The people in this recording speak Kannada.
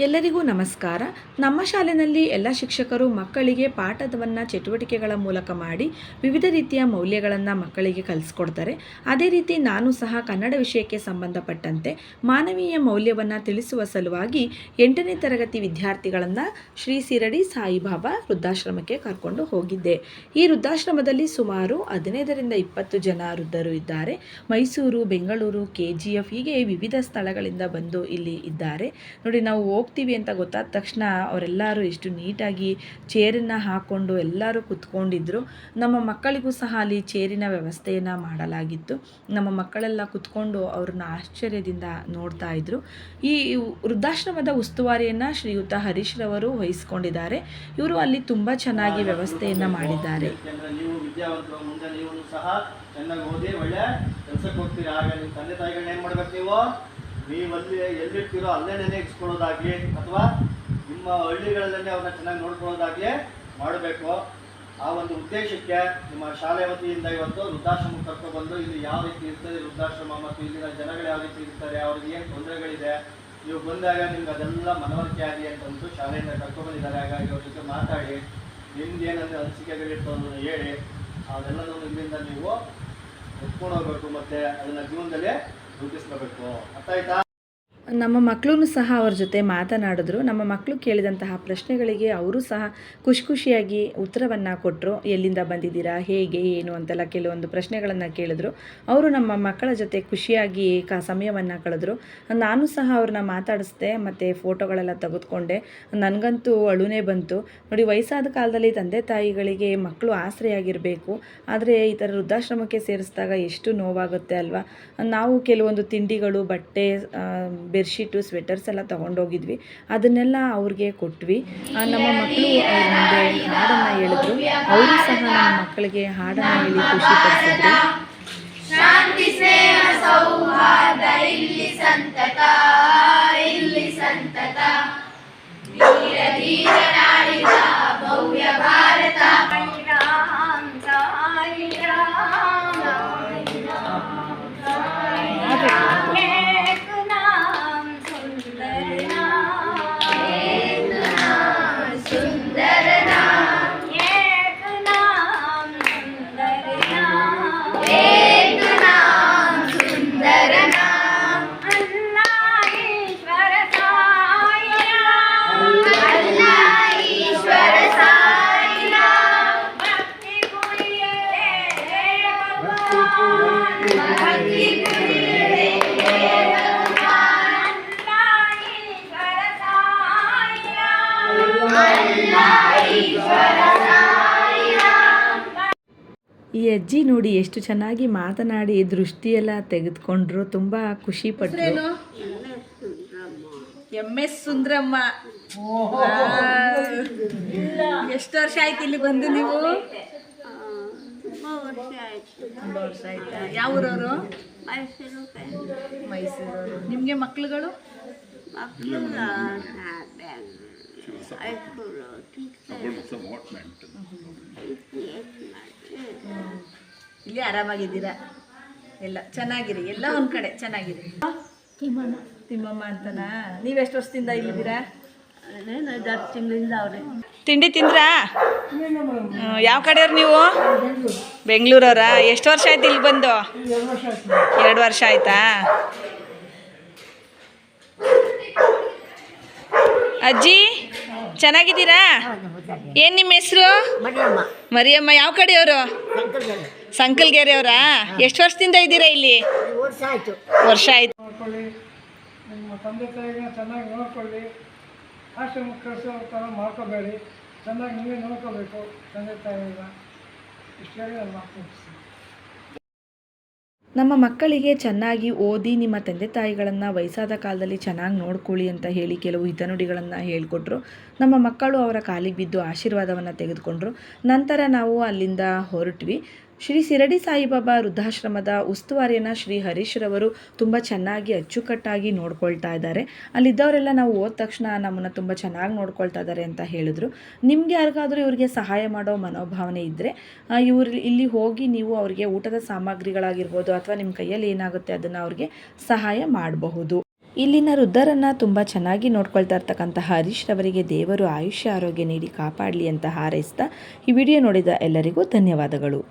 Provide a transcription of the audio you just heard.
ಎಲ್ಲರಿಗೂ ನಮಸ್ಕಾರ. ನಮ್ಮ ಶಾಲೆಯಲ್ಲಿ ಎಲ್ಲ ಶಿಕ್ಷಕರು ಮಕ್ಕಳಿಗೆ ಪಾಠವನ್ನು ಚಟುವಟಿಕೆಗಳ ಮೂಲಕ ಮಾಡಿ ವಿವಿಧ ರೀತಿಯ ಮೌಲ್ಯಗಳನ್ನು ಮಕ್ಕಳಿಗೆ ಕಲಿಸ್ಕೊಡ್ತಾರೆ. ಅದೇ ರೀತಿ ನಾನು ಸಹ ಕನ್ನಡ ವಿಷಯಕ್ಕೆ ಸಂಬಂಧಪಟ್ಟಂತೆ ಮಾನವೀಯ ಮೌಲ್ಯವನ್ನು ತಿಳಿಸುವ ಸಲುವಾಗಿ ಎಂಟನೇ ತರಗತಿ ವಿದ್ಯಾರ್ಥಿಗಳನ್ನು ಶ್ರೀ ಸಿರಡಿ ಸಾಯಿಬಾಬಾ ವೃದ್ಧಾಶ್ರಮಕ್ಕೆ ಕರ್ಕೊಂಡು ಹೋಗಿದ್ದೆ. ಈ ವೃದ್ಧಾಶ್ರಮದಲ್ಲಿ ಸುಮಾರು ಹದಿನೈದರಿಂದ ಇಪ್ಪತ್ತು ಜನ ವೃದ್ಧರು ಇದ್ದಾರೆ. Mysuru, Bengaluru K G F ಹೀಗೆ ವಿವಿಧ ಸ್ಥಳಗಳಿಂದ ಬಂದು ಇಲ್ಲಿ ಇದ್ದಾರೆ. ನೋಡಿ, ನಾವು ಹೋಗ್ತೀವಿ ಅಂತ ಗೊತ್ತಾದ ತಕ್ಷಣ ಅವರೆಲ್ಲರೂ ಎಷ್ಟು ನೀಟಾಗಿ ಚೇರನ್ನು ಹಾಕ್ಕೊಂಡು ಎಲ್ಲರೂ ಕುತ್ಕೊಂಡಿದ್ರು. ನಮ್ಮ ಮಕ್ಕಳಿಗೂ ಸಹ ಅಲ್ಲಿ ಚೇರಿನ ವ್ಯವಸ್ಥೆಯನ್ನು ಮಾಡಲಾಗಿತ್ತು. ನಮ್ಮ ಮಕ್ಕಳೆಲ್ಲ ಕುತ್ಕೊಂಡು ಅವ್ರನ್ನ ಆಶ್ಚರ್ಯದಿಂದ ನೋಡ್ತಾ ಇದ್ರು. ಈ ವೃದ್ಧಾಶ್ರಮದ ಉಸ್ತುವಾರಿಯನ್ನು ಶ್ರೀಯುತ ಹರೀಶ್ ರವರು ವಹಿಸ್ಕೊಂಡಿದ್ದಾರೆ. ಇವರು ಅಲ್ಲಿ ತುಂಬ ಚೆನ್ನಾಗಿ ವ್ಯವಸ್ಥೆಯನ್ನು ಮಾಡಿದ್ದಾರೆ. ಚೆನ್ನಾಗಿ ಓದಿ ಒಳ್ಳೆ ಕೆಲಸಕ್ಕೆ ಹೋಗ್ತೀರಾ ಆಗ ನಿಮ್ಮ ತಂದೆ ತಾಯಿಗಳನ್ನ ಏನು ಮಾಡ್ಬೇಕು ನೀವು? ನೀವು ಅಲ್ಲಿ ಎಲ್ಲಿರ್ತೀರೋ ಅಲ್ಲೇ ನೆನೆಸ್ಕೊಳ್ಳೋದಾಗ್ಲಿ ಅಥವಾ ನಿಮ್ಮ ಹಳ್ಳಿಗಳಲ್ಲೇ ಅವ್ರನ್ನ ಚೆನ್ನಾಗಿ ನೋಡ್ಕೊಳ್ಳೋದಾಗ್ಲಿ ಮಾಡಬೇಕು. ಆ ಒಂದು ಉದ್ದೇಶಕ್ಕೆ ನಿಮ್ಮ ಶಾಲೆ ವತಿಯಿಂದ ಇವತ್ತು ವೃದ್ಧಾಶ್ರಮ ಬಂದು ಇಲ್ಲಿ ಯಾವ ರೀತಿ ಇರ್ತದೆ ವೃದ್ಧಾಶ್ರಮ ಮತ್ತು ಇಲ್ಲಿನ ಜನಗಳು ಯಾವ ರೀತಿ ಇರ್ತಾರೆ, ಅವ್ರಿಗೆ ಏನು ತೊಂದರೆಗಳಿದೆ, ನೀವು ಬಂದಾಗ ನಿಮ್ಗೆ ಅದೆಲ್ಲ ಮನವರಿಕೆ ಆಗಲಿ ಅಂತ ಅಂದ್ಬಿಟ್ಟು ಶಾಲೆಯಿಂದ ಕರ್ಕೊಬಂದಿದ್ದಾರೆ. ಹಾಗಾಗಿ ಅವ್ರ ಜೊತೆ ಮಾತಾಡಿ ನಿಮ್ದು ಏನಂದ್ರೆ ಅನಿಸಿಕೆಗಳಿರ್ತವೆ ಅನ್ನೋದನ್ನ ಹೇಳಿ ಅದೆಲ್ಲನೂ ನಿಮ್ಮಿಂದ ನೀವು ಒಪ್ಕೊಂಡು ಹೋಗ್ಬೇಕು ಮತ್ತೆ ಅದನ್ನ ಜೀವನದಲ್ಲಿ ರೂಪಿಸ್ಕೋಬೇಕು ಅರ್ಥ ಆಯ್ತಾ? ನಮ್ಮ ಮಕ್ಕಳೂ ಸಹ ಅವ್ರ ಜೊತೆ ಮಾತನಾಡಿದ್ರು. ನಮ್ಮ ಮಕ್ಕಳು ಕೇಳಿದಂತಹ ಪ್ರಶ್ನೆಗಳಿಗೆ ಅವರು ಸಹ ಖುಷಿ ಖುಷಿಯಾಗಿ ಉತ್ತರವನ್ನು ಕೊಟ್ಟರು ಎಲ್ಲಿಂದ ಬಂದಿದ್ದೀರಾ? ಹೇಗೆ? ಏನು? ಅಂತೆಲ್ಲ ಕೆಲವೊಂದು ಪ್ರಶ್ನೆಗಳನ್ನು ಕೇಳಿದ್ರು. ಅವರು ನಮ್ಮ ಮಕ್ಕಳ ಜೊತೆ ಖುಷಿಯಾಗಿ ಕ ಸಮಯವನ್ನು ಕಳೆದ್ರು. ನಾನು ಸಹ ಅವ್ರನ್ನ ಮಾತಾಡಿಸ್ದೆ, ಮತ್ತು ಫೋಟೋಗಳೆಲ್ಲ ತೆಗೆದುಕೊಂಡೆ. ನನಗಂತೂ ಅಳುನೇ ಬಂತು. ನೋಡಿ, ವಯಸ್ಸಾದ ಕಾಲದಲ್ಲಿ ತಂದೆ ತಾಯಿಗಳಿಗೆ ಮಕ್ಕಳು ಆಸರೆಯಾಗಿರಬೇಕು. ಆದರೆ ಈ ಥರ ವೃದ್ಧಾಶ್ರಮಕ್ಕೆ ಸೇರಿಸಿದಾಗ ಎಷ್ಟು ನೋವಾಗುತ್ತೆ ಅಲ್ವಾ? ನಾವು ಕೆಲವೊಂದು ತಿಂಡಿಗಳು, ಬಟ್ಟೆ ಬೆಡ್ಶೀಟು ಸ್ವೆಟರ್ಸ್ ಎಲ್ಲ ತೊಗೊಂಡೋಗಿದ್ವಿ. ಅದನ್ನೆಲ್ಲ ಅವ್ರಿಗೆ ಕೊಟ್ವಿ. ನಮ್ಮ ಮಕ್ಕಳು ಅವ್ರ ಮುಂದೆ ಹಾಡನ್ನು ಹೇಳಿದ್ರು. ಅವರು ಸಹ ನಮ್ಮ ಮಕ್ಕಳಿಗೆ ಹಾಡನ್ನು ಹೇಳಿ ಖುಷಿ ಪಡಿಸಿದ್ರು. ಶಾಂತಿ ಈ ಅಜ್ಜಿ ನೋಡಿ ಎಷ್ಟು ಚೆನ್ನಾಗಿ ಮಾತನಾಡಿ ದೃಷ್ಟಿಯೆಲ್ಲ ತೆಗೆದುಕೊಂಡ್ರು ತುಂಬ ಖುಷಿ ಪಟ್ಟರು ಎಂ ಎಸ್ ಸುಂದ್ರಮ್ಮ. ಎಷ್ಟು ವರ್ಷ ಆಯ್ತು ಇಲ್ಲಿ ಬಂದು ನೀವು? ತುಂಬ ವರ್ಷ ಆಯ್ತಾ ಯಾವ ಊರವರು ಮೈಸೂರು. ನಿಮಗೆ ಮಕ್ಳುಗಳು? ಇಲ್ಲಿ ಆರಾಮಾಗಿದ್ದೀರಾ? ಎಲ್ಲ ಚೆನ್ನಾಗಿರಿ. ಎಲ್ಲ ಒಂದ್ ಕಡೆ ಚೆನ್ನಾಗಿರಿ. ತಿಮ್ಮಮ್ಮ. ತಿಮ್ಮಮ್ಮ ಅಂತನಾ? ನೀವೆಷ್ಟು ವರ್ಷದಿಂದ ಇಲ್ಲಿದ್ದೀರಾ? ತಿಂಡಿ ತಿಂದ್ರಾ? ಯಾವ ಕಡೆಯವ್ರು ನೀವು? ಬೆಂಗಳೂರವ್ರಾ? ಎಷ್ಟು ವರ್ಷ ಆಯ್ತು ಇಲ್ಲಿ ಬಂದು? ಎರಡು ವರ್ಷ ಆಯ್ತಾ? ಅಜ್ಜಿ ಚೆನ್ನಾಗಿದ್ದೀರಾ? ಏನು ನಿಮ್ಮ ಹೆಸರು? ಮರಿಯಮ್ಮ. ಯಾವ ಕಡೆಯವರು? ಸಂಕಲ್ಗೆರೆ ಅವರಾ ಎಷ್ಟು ವರ್ಷದಿಂದ ಇದ್ದೀರಾ ಇಲ್ಲಿ? ವರ್ಷ ಆಯ್ತು. ಆಶ್ರಮಕ್ಕೆ ಕಳಿಸೋ ಥರ ಮಾಡ್ಕೋಬೇಡಿ. ಚೆನ್ನಾಗಿ ನೀವೇ ನೋಡ್ಕೋಬೇಕು ತಂದೆ ತಾಯಿಗಳನ್ನ ಇಷ್ಟು ನಾನು ನಮ್ಮ ಮಕ್ಕಳಿಗೆ ಚೆನ್ನಾಗಿ ಓದಿ ನಿಮ್ಮ ತಂದೆ ತಾಯಿಗಳನ್ನು ವಯಸ್ಸಾದ ಕಾಲದಲ್ಲಿ ಚೆನ್ನಾಗಿ ನೋಡ್ಕೊಳ್ಳಿ ಅಂತ ಹೇಳಿ ಕೆಲವು ಹಿತನುಡಿಗಳನ್ನು ಹೇಳಿಕೊಟ್ರು. ನಮ್ಮ ಮಕ್ಕಳು ಅವರ ಕಾಲಿಗೆ ಬಿದ್ದು ಆಶೀರ್ವಾದವನ್ನು ತೆಗೆದುಕೊಂಡ್ರು. ನಂತರ ನಾವು ಅಲ್ಲಿಂದ ಹೊರಟ್ವಿ. ಶ್ರೀ ಶಿರಡಿ ಸಾಯಿಬಾಬಾ ವೃದ್ಧಾಶ್ರಮದ ಉಸ್ತುವಾರಿಯನ್ನು ಶ್ರೀ ಹರೀಶ್ ರವರು ತುಂಬ ಚೆನ್ನಾಗಿ ಅಚ್ಚುಕಟ್ಟಾಗಿ ನೋಡ್ಕೊಳ್ತಾ ಇದ್ದಾರೆ. ಅಲ್ಲಿದ್ದವರೆಲ್ಲ ನಾವು ಹೋದ ತಕ್ಷಣ ನಮ್ಮನ್ನು ತುಂಬ ಚೆನ್ನಾಗಿ ನೋಡ್ಕೊಳ್ತಾ ಇದ್ದಾರೆ ಅಂತ ಹೇಳಿದ್ರು. ನಿಮಗೆ ಯಾರಿಗಾದರೂ ಇವರಿಗೆ ಸಹಾಯ ಮಾಡೋ ಮನೋಭಾವನೆ ಇದ್ದರೆ ಇವರು ಇಲ್ಲಿ ಹೋಗಿ ನೀವು ಅವರಿಗೆ ಊಟದ ಸಾಮಗ್ರಿಗಳಾಗಿರ್ಬೋದು ಅಥವಾ ನಿಮ್ಮ ಕೈಯಲ್ಲಿ ಏನಾಗುತ್ತೆ ಅದನ್ನು ಅವ್ರಿಗೆ ಸಹಾಯ ಮಾಡಬಹುದು. ಇಲ್ಲಿನ ವೃದ್ಧರನ್ನು ತುಂಬ ಚೆನ್ನಾಗಿ ನೋಡ್ಕೊಳ್ತಾ ಇರ್ತಕ್ಕಂತಹ ಹರೀಶ್ ರವರಿಗೆ ದೇವರು ಆಯುಷ್ಯ, ಆರೋಗ್ಯ ನೀಡಿ ಕಾಪಾಡಲಿ ಅಂತ ಹಾರೈಸ್ತಾ ಈ ವಿಡಿಯೋ ನೋಡಿದ ಎಲ್ಲರಿಗೂ ಧನ್ಯವಾದಗಳು.